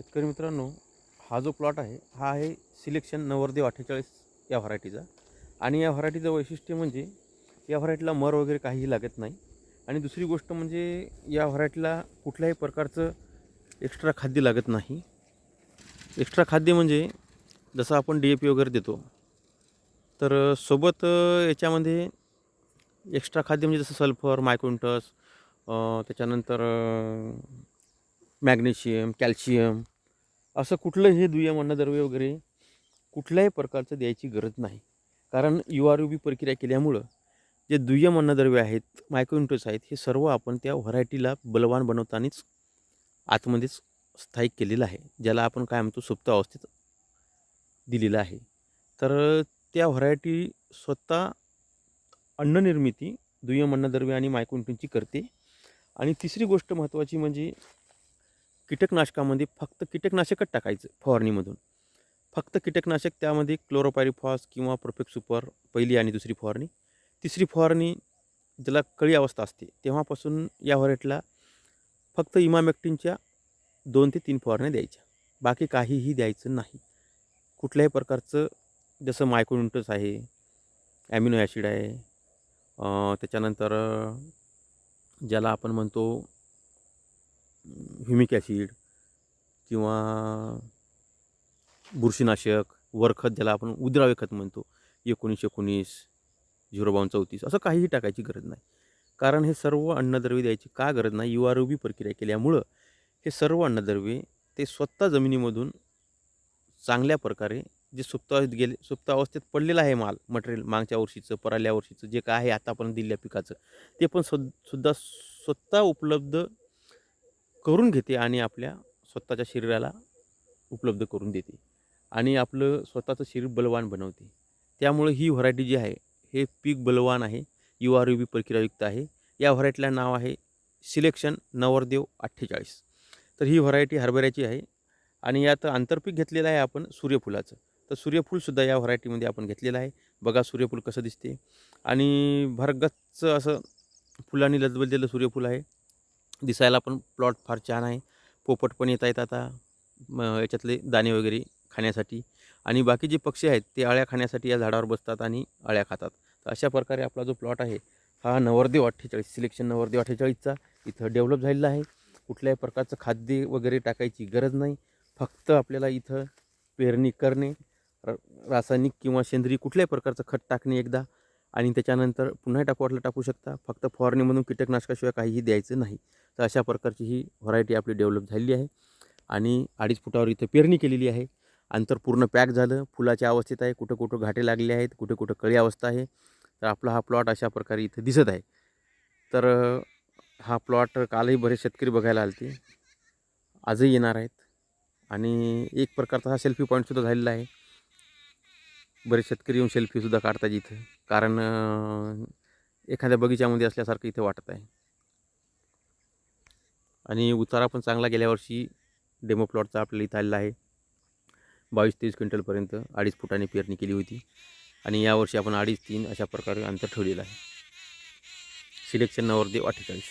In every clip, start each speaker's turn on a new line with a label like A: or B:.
A: शेतकरी मित्रांनो हा जो प्लॉट आहे हा आहे सिलेक्शन नवरदेव अठ्ठेचाळीस या व्हरायटीचा आणि या व्हरायटीचं वैशिष्ट्य म्हणजे या व्हरायटीला मर वगैरे काहीही लागत नाही. आणि दुसरी गोष्ट म्हणजे या व्हरायटीला कुठल्याही प्रकारचं एक्स्ट्रा खाद्य लागत नाही. एक्स्ट्रा खाद्य म्हणजे जसं आपण डी ए पी वगैरे देतो तर सोबत याच्यामध्ये एक्स्ट्रा खाद्य म्हणजे जसं सल्फर मायक्रोन्टस त्याच्यानंतर मॅग्नेशियम कॅल्शियम असं कुठलंही दुय्यम अन्नद्रव्य वगैरे कुठल्याही प्रकारचं द्यायची गरज नाही. कारण यू आर यू बी प्रक्रिया केल्यामुळं जे दुय्यम अन्नद्रव्य आहेत मायक्रोन्टस आहेत हे सर्व आपण त्या व्हरायटीला बलवान बनवतानाच आतमध्येच स्थायिक केलेलं आहे. ज्याला आपण काय म्हणतो सुप्त अवस्थेत दिलेलं आहे. तर त्या व्हरायटी स्वतः अन्ननिर्मिती दुय्यम अन्नद्रव्य आणि मायक्रोन्टनची करते. आणि तिसरी गोष्ट महत्त्वाची म्हणजे कीटकनाशकामध्ये फक्त कीटकनाशकच टाकायचं फवारणीमधून. फक्त कीटकनाशक त्यामध्ये क्लोरोपायरिफॉस किंवा परफेक्ट सुपर पहिली आणि दुसरी फवारणी. तिसरी फवारणी ज्याला कळी अवस्था असते तेव्हापासून या व्हरायटीला फक्त इमामेक्टिनच्या दोन ते तीन फवारण्या द्यायच्या. बाकी काहीही द्यायचं नाही. कुठल्याही प्रकारचं जसं मायक्रोन्युट्रस आहे ॲमिनो ॲसिड आहे त्याच्यानंतर ज्याला आपण म्हणतो ह्युमिक ॲसिड किंवा बुरशीनाशक वरखत ज्याला आपण उद्रावे खत म्हणतो एकोणीस एकोणीस झिरो बावन्न चौतीस असं काहीही टाकायची गरज नाही. कारण हे सर्व अन्नद्रव्ये द्यायची का गरज नाही? यू आर बी प्रक्रिया केल्यामुळं हे सर्व अन्नद्रव्ये ते स्वतः जमिनीमधून चांगल्या प्रकारे जे सुप्तावस्थेत गेले सुप्तावस्थेत पडलेलं आहे माल मटेरियल मागच्या वर्षीचं पराल्या वर्षीचं जे काय आहे आतापर्यंत दिलेल्या पिकाचं ते पण सुद सुद्धा स्वतः उपलब्ध करून घेते आणि आपल्या स्वतःच्या शरीराला उपलब्ध करून देते. आणि आपलं स्वतःचं शरीर बलवान बनवते. त्यामुळे ही व्हरायटी जी आहे हे पीक बलवान आहे. यू आर यू बी प्रक्रियायुक्त आहे. या व्हरायटीला नाव आहे सिलेक्शन नवरदेव अठ्ठेचाळीस. तर ही व्हरायटी हरभऱ्याची आहे आणि यात आंतरपीक घेतलेलं आहे आपण सूर्यफुलाचं. तर सूर्यफूलसुद्धा या व्हरायटीमध्ये आपण घेतलेलं आहे. बघा सूर्यफूल कसं दिसते. आणि भरगच्च असं फुलांनी लजबजलेलं सूर्यफूल आहे. दिसायला पण प्लॉट फार छान आहे. पोपट पण येत आहेत आता याच्यातले दाणे वगैरे खाण्यासाठी. आणि बाकी जे पक्षी आहेत ते अळ्या खाण्यासाठी या झाडावर बसतात आणि अळ्या खातात. तर अशा प्रकारे आपला जो प्लॉट आहे हा नवरदेव अठ्ठेचाळीस सिलेक्शन नवरदेव अठ्ठेचाळीसचा इथं डेव्हलप झालेला आहे. कुठल्याही प्रकारचं खाद्य वगैरे टाकायची गरज नाही. फक्त आपल्याला इथं पेरणी करणे र रासायनिक किंवा सेंद्रिय कुठल्याही प्रकारचं खत टाकणे एकदा. आणि त्याच्यानंतर पुन्हा टाकू वाटलं टाकू शकता. फक्त फवारणीमधून कीटकनाशकाशिवाय काहीही द्यायचं नाही. तर अशा प्रकारची ही व्हरायटी आपली डेव्हलप झालेली आहे. आणि अडीच फुटावर इथं पेरणी केलेली आहे. अंतर पूर्ण पॅक झालं. फुलाच्या अवस्थेत आहे. कुठं कुठं घाटे लागले आहेत. कुठं कुठं कळी अवस्था आहे. तर आपला हा प्लॉट अशा प्रकारे इथं दिसत आहे. तर हा प्लॉट कालही बरेच शेतकरी बघायला आले आजही येणार आहेत. आणि एक प्रकारचा हा सेल्फी पॉईंटसुद्धा झालेला आहे. बरेच शेतकरी येऊन सेल्फीसुद्धा काढतात इथं. कारण एखाद्या बगीच्यामध्ये असल्यासारखं इथं वाटत आहे. आणि उतारा पण चांगला गेल्या वर्षी डेमो प्लॉटचा आपल्याला इथं आलेला आहे. बावीस तेवीस क्विंटलपर्यंत अडीच फुटाने पेरणी केली होती. आणि यावर्षी आपण अडीच तीन अशा प्रकारे अंतर ठेवलेलं आहे. सिलेक्शन नवरदेव अठ्ठेचाळीस.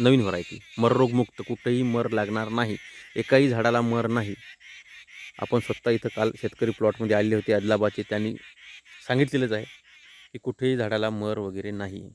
A: नवीन व्हरायटी. मररोगमुक्त कुठेही मर लागणार नाही. एकाही झाडाला मर नाही. आपण स्वतः इथं काल शेतकरी प्लॉटमध्ये आलेले होते. आदिलाबादचे त्यांनी सांगितलेलंच आहे. की कुठेही झाडाला मर वगैरे नाही.